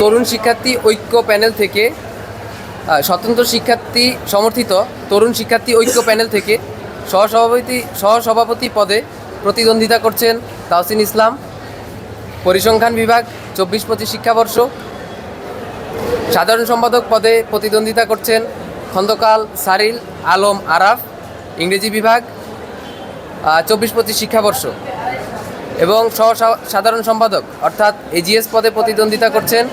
তরুণ শিক্ষার্থী ঐক্য প্যানেল থেকে স্বতন্ত্র শিক্ষার্থী সমর্থিত তরুণ শিক্ষার্থী ঐক্য প্যানেল থেকে সহসভাপতি সহসভাপতি পদে প্রতিদ্বন্দ্বিতা করছেন তাহসিন ইসলাম। পরিসংখ্যান বিভাগ, চব্বিশ পঁচিশ শিক্ষাবর্ষ। সাধারণ সম্পাদক পদে প্রতিদ্বন্দ্বিতা করছেন খন্দকাল সারিল আলম আরাফ, ইংরেজি বিভাগ চব্বিশ পঁচিশ শিক্ষাবর্ষ। এবং সহ সাধারণ সম্পাদক, অর্থাৎ এজিএস পদে প্রতিদ্বন্দ্বিতা করছেন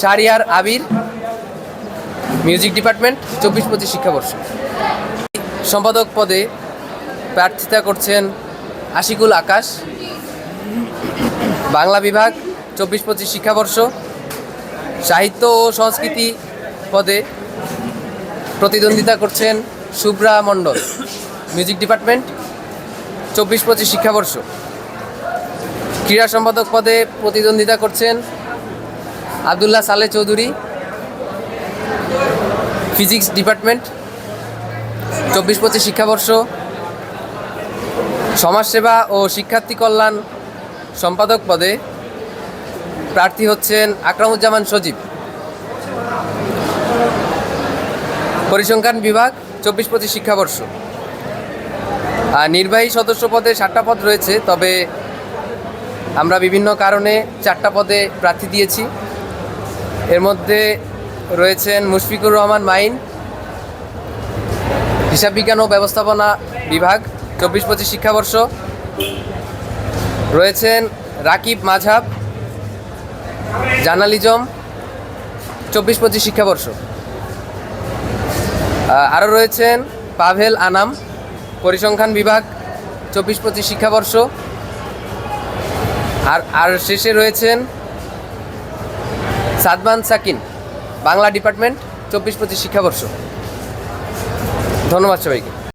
শাহরিয়ার আবির, মিউজিক ডিপার্টমেন্ট, চব্বিশ পঁচিশ শিক্ষাবর্ষ। সম্পাদক পদে প্রার্থিতা করছেন আশিকুল আকাশ, বাংলা বিভাগ, চব্বিশ পঁচিশ শিক্ষাবর্ষ। সাহিত্য ও সংস্কৃতি পদে প্রতিদ্বন্দ্বিতা করছেন শুভ্রা মণ্ডল, মিউজিক ডিপার্টমেন্ট চব্বিশ পঁচিশ শিক্ষাবর্ষ। ক্রীড়া সম্পাদক পদে প্রতিদ্বন্দ্বিতা করছেন আবদুল্লাহ সালে চৌধুরী। ফিজিক্স ডিপার্টমেন্ট চব্বিশ পঁচিশ শিক্ষাবর্ষ। সমাজসেবা ও শিক্ষার্থী কল্যাণ সম্পাদক পদে প্রার্থী হচ্ছেন আকরামুজ্জামান সজীব। পরিসংখ্যান বিভাগ চব্বিশ পঁচিশ শিক্ষাবর্ষ। নির্বাহী সদস্য পদে সাতটা পদ রয়েছে, তবে আমরা বিভিন্ন কারণে চারটা পদে প্রার্থী দিয়েছি। এর মধ্যে রয়েছেন মুশফিকুর রহমান মাইন, হিসাব বিজ্ঞান ও ব্যবস্থাপনা বিভাগ, চব্বিশ পঁচিশ শিক্ষাবর্ষ। রয়েছেন রাকিব মাঝাব জার্নালিজম, চব্বিশ পঁচিশ শিক্ষাবর্ষ। আরও রয়েছেন পাভেল আনাম পরিসংখ্যান বিভাগ, চব্বিশ পঁচিশ শিক্ষাবর্ষ। আর আর শেষে রয়েছেন সাদমান সাকিন, বাংলা ডিপার্টমেন্ট, চব্বিশ পঁচিশ শিক্ষাবর্ষ। ধন্যবাদ সবাইকে।